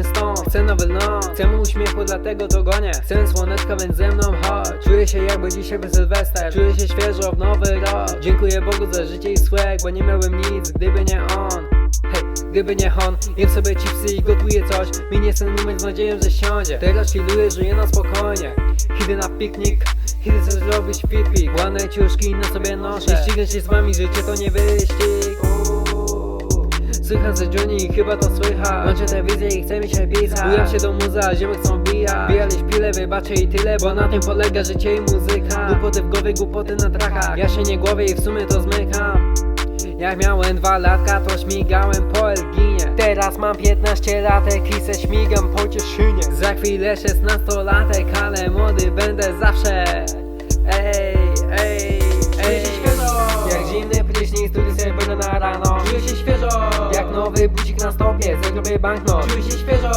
Chodźmy stąd, chcę nowy noc Chcemy uśmiechu, dlatego to gonię. Chcę słoneczka, więc ze mną chodź. Czuję się jakby dzisiaj był Sylwester Czuję się świeżo w nowy rok. Dziękuję Bogu za życie i swag Bo nie miałbym nic, gdyby nie on. Hej, gdyby nie on, jem sobie chipsy i gotuję coś. Minie ten moment z nadzieją, że siądzie. Teraz chilluję, żyję na spokojnie. Idę na piknik, idę coś zrobić pipi Ładne ciuszki na sobie noszę. Nie ścigać się z wami, życie to nie wyścig. Słychać że Johnny i chyba to słychać Macie telewizję i chce mi się pisać. Bujam się do muza, ziomek chcą bija Bijali szpile, wybaczę i tyle Bo na tym polega życie i muzyka. Głupoty w głowie, głupoty na trakach. Ja się nie głowię i w sumie to zmykam. Jak miałem dwa latka, to śmigałem po Elginie. Teraz mam 15 latek i se śmigam po Cieszynie. Za chwilę 16 latek, ale młody będę zawsze. Ej, ej stopie, zagrobię banknot się świeżo.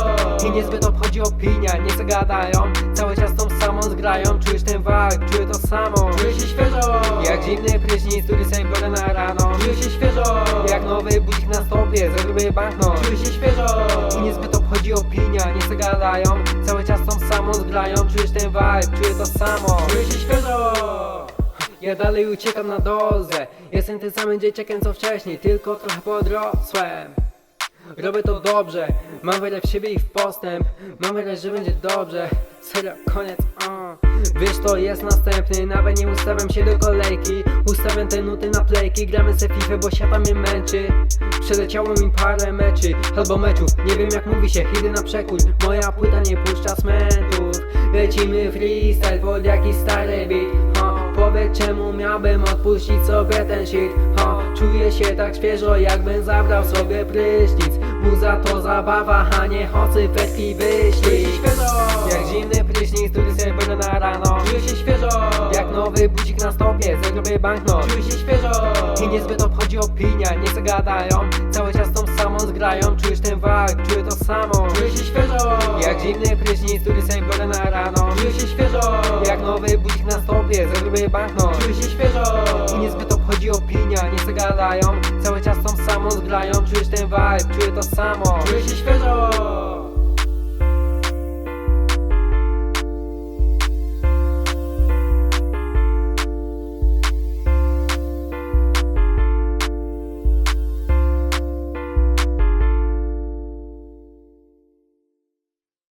I niezbyt obchodzi opinia, nie zagadają. Cały czas tą samą zgrają. Czujesz ten vibe, czuję to samo. Czuję się świeżo. Jak zimny prysznic, który sobie biorę na rano. Czuję się świeżo. Jak nowy budzik na stopie, zagrobię banknot Czuję się świeżo. I niezbyt obchodzi opinia, nie zagadają. Cały czas tą samą zgrają. Czujesz ten vibe, czuję to samo. Czuję się świeżo. Ja dalej uciekam na dozę Jestem tym samym dzieciakiem co wcześniej. Tylko trochę podrosłem Robię to dobrze. Mam wiarę w siebie i w postęp. Mam wiarę, że będzie dobrze. Serio, koniec a. Wiesz to jest następny. Nawet nie ustawiam się do kolejki. Ustawiam te nuty na playki. Gramy se FIFA, bo siata mnie męczy. Przeleciało mi parę meczy Albo meczów, nie wiem jak mówi się. Idę na przekór, moja płyta nie puszcza smentów Lecimy freestyle pod jakiś beat Powiedz czemu miałbym odpuścić sobie ten shit? Ha. Czuję się tak świeżo jakbym zabrał sobie prysznic. Muza to zabawa, a nie hocy, fetki, wyścig Jak zimny prysznic, który sobie będę na rano. Czuję się świeżo. Jak nowy budzik na stopie, zagrobię banknot. Czuję się świeżo. I niezbyt obchodzi opinia, nie zagadają. Cały czas tą samą zgrają. Czujesz ten vibe, czuję to samo. Czuję się świeżo. Jak zimny prysznic, który sobie biorę na rano Jak nowy budzik na stopie, zagrobię banknot Czuję się świeżo. I niezbyt obchodzi opinia, nie zagadają Cały czas tą samą zgrają Czujesz ten vibe, czuję to samo. Czuję się świeżo